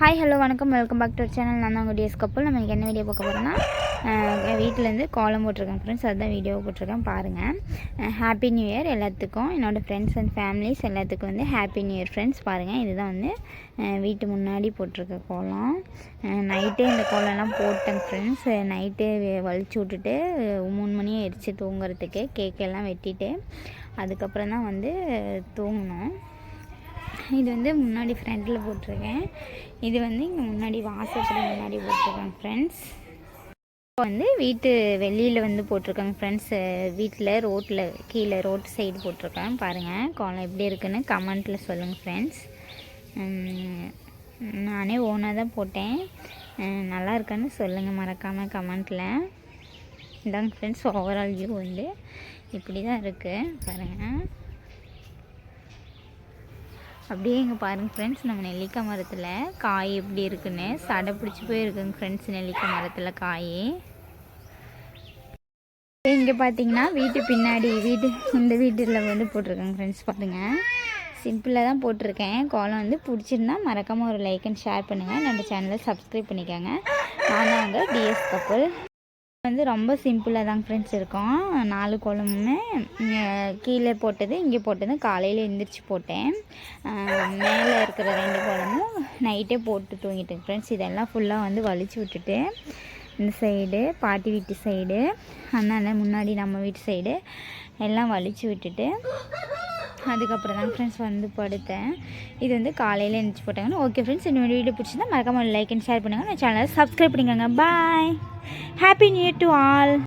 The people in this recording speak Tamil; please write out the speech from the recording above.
ஹாய் ஹலோ வணக்கம். வெல்கம் பேக் டு சேனல் நான் தான் உங்கள் டிஎஸ் கப்பல். நம்ம என்ன வீடியோ பார்க்க போகிறோம்னா வீட்டிலேருந்து கோலம் போட்டிருக்கேன் ஃப்ரெண்ட்ஸ் அதுதான் வீடியோ போட்டிருக்கேன். பாருங்கள் ஹாப்பி நியூ இயர் எல்லாத்துக்கும். என்னோடய ஃப்ரெண்ட்ஸ் அண்ட் ஃபேமிலிஸ் எல்லாத்துக்கும் வந்து ஹாப்பி நியூ இயர் ஃப்ரெண்ட்ஸ் பாருங்கள் இதுதான் வந்து வீட்டு முன்னாடி போட்டிருக்க கோலம். நைட்டே இந்த கோலம்லாம் போட்டேன் ஃப்ரெண்ட்ஸ் நைட்டு வலிச்சு விட்டுட்டு மூணு மணி ஆயிடுச்சு தூங்குறதுக்கு. கேக்கெல்லாம் வெட்டிட்டு அதுக்கப்புறம் தான் வந்து தூங்கினோம் இது வந்து முன்னாடி ஃப்ரண்ட்டில் போட்டிருக்கேன். இது வந்து இங்கே முன்னாடி வாசப்படி முன்னாடி போட்டிருக்கேன் ஃப்ரெண்ட்ஸ் இப்போ வந்து வீட்டு வெளியில் வந்து போட்டிருக்காங்க ஃப்ரெண்ட்ஸ் வீட்டில் ரோட்டில் கீழே ரோட் சைடு போட்டிருக்கேன். பாருங்கள் கோலம் எப்படி இருக்குன்னு கமெண்ட்டில் சொல்லுங்கள் ஃப்ரெண்ட்ஸ் நானே ஓனாக தான் போட்டேன். நல்லா இருக்கான்னு சொல்லுங்கள் மறக்காமல் கமெண்ட்டில் இதாங்க ஃப்ரெண்ட்ஸ் ஓவரால் வியூ வந்து. இப்படி தான் இருக்குது பாருங்கள் அப்படியே இங்கே பாருங்கள் ஃப்ரெண்ட்ஸ் நம்ம நெல்லிக்காய் மரத்தில் காய் எப்படி இருக்குன்னு சடை பிடிச்சி போயிருக்குங்க ஃப்ரெண்ட்ஸ் நெல்லிக்காய் மரத்தில் காய். இங்கே பார்த்தீங்கன்னா வீட்டு பின்னாடி வீட்டு இந்த வீட்டில் வந்து போட்டிருக்கேங்க ஃப்ரெண்ட்ஸ் பாருங்கள் சிம்பிளாக தான் போட்டிருக்கேன். கோலம் வந்து பிடிச்சிருந்தா மறக்காமல் ஒரு லைக் அண்ட் ஷேர் பண்ணுங்கள் நம்ம சேனலை சப்ஸ்கிரைப் பண்ணிக்கோங்க. நான் தான் அங்கே டிஎஸ் கப்பல் வந்து ரொம்ப சிம்பிளாக தான் ஃப்ரெண்ட்ஸ் இருக்கும். நாலு குழம்புமே கீழே போட்டது இங்கே போட்டது காலையில் எழுந்திரிச்சு போட்டேன். மேலே இருக்கிற ரெண்டு குழம்பும் நைட்டே போட்டு தூங்கிட்டேன் ஃப்ரெண்ட்ஸ் இதெல்லாம் ஃபுல்லாக வந்து வலிச்சு விட்டுட்டு இந்த சைடு பாட்டி வீட்டு சைடு அதனால் முன்னாடி நம்ம வீட்டு சைடு எல்லாம் வலிச்சு விட்டுட்டு அதுக்கப்புறம் தான் ஃப்ரெண்ட்ஸ் வந்து படுத்தேன். இது வந்து காலையில் எழுந்துச்சு போட்டாங்கன்னு ஓகே ஃப்ரெண்ட்ஸ் இந்த வீடியோ பிடிச்சிருந்தா மறக்காமல் லைக் அண்ட் ஷேர் பண்ணுங்கள் நான் சேனலை சப்ஸ்கிரைப் பண்ணிக்கோங்க. Bye happy new year to all